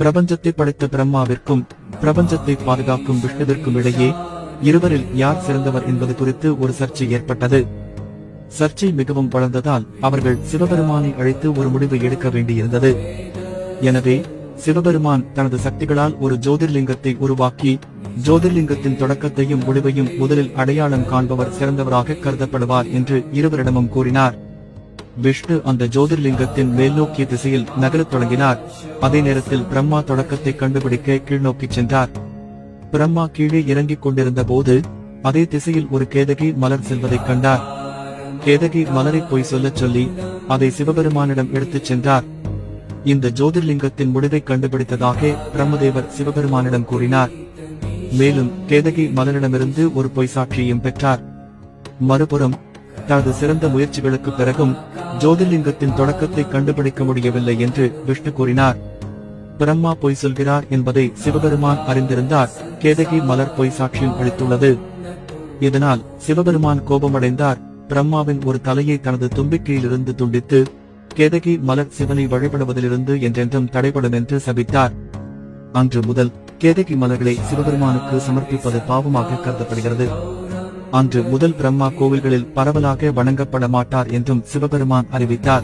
பிரபஞ்சத்தை படைத்த பிரம்மாவிற்கும் பிரபஞ்சத்தை பாதுகாக்கும் விஷ்ணுவிற்கும் இடையே இருவரில் யார் சிறந்தவர் என்பது குறித்து ஒரு சர்ச்சை ஏற்பட்டது. சர்ச்சை மிகவும் வளர்ந்ததால் அவர்கள் சிவபெருமானை அழைத்து ஒரு முடிவு எடுக்க வேண்டியிருந்தது. எனவே சிவபெருமான் தனது சக்திகளால் ஒரு ஜோதிர்லிங்கத்தை உருவாக்கி ஜோதிர்லிங்கத்தின் தொடக்கத்தையும் முடிவையும் முதலில் அடையாளம் காண்பவர் சிறந்தவராக கருதப்படுவார் என்று இருவரிடமும் கூறினார். விஷ்ணு அந்த ஜோதிர்லிங்கத்தின் மேல்நோக்கிய திசையில் நகரத் தொடங்கினார். அதே நேரத்தில் பிரம்மா தொடக்கத்தை கண்டுபிடிக்க கீழ்நோக்கி சென்றார். பிரம்மா கீழே இறங்கிக் கொண்டிருந்த போது அதே திசையில் ஒரு கேதகி மலர் செல்வதைக் கண்டார். கேதகி மலரை போய் சொல்லச் சொல்லி அதை சிவபெருமானிடம் எடுத்துச் சென்றார். இந்த ஜோதிர்லிங்கத்தின் முடிவை கண்டுபிடித்ததாக பிரம்மதேவர் சிவபெருமானிடம் கூறினார். மேலும் கேதகி மலரிடமிருந்து ஒரு பொய்சாட்சியையும் பெற்றார். மறுபுறம் தனது சிறந்த முயற்சிகளுக்கு பிறகும் ஜோதிர்லிங்கத்தின் தொடக்கத்தை கண்டுபிடிக்க முடியவில்லை என்று விஷ்ணு கூறினார். பிரம்மா பொய் சொல்கிறார் என்பதை சிவபெருமான் அறிந்திருந்தார். கேதகி மலர் பொய் சாட்சியம் அளித்துள்ளது. இதனால் சிவபெருமான் கோபமடைந்தார். பிரம்மாவின் ஒரு தலையை தனது தும்பிக்கையிலிருந்து துண்டித்து கேதகி மலர் சிவனை வழிபடுவதிலிருந்து என்றென்றும் தடைபடும் என்று சபித்தார். அன்று முதல் கேதகி மலர்களை சிவபெருமானுக்கு சமர்ப்பிப்பது பாவமாக கருதப்படுகிறது. அன்று முதல் பிரம்மா கோவில்களில் பரவலாக வணங்கப்பட மாட்டார் என்றும் சிவபெருமான் அறிவித்தார்.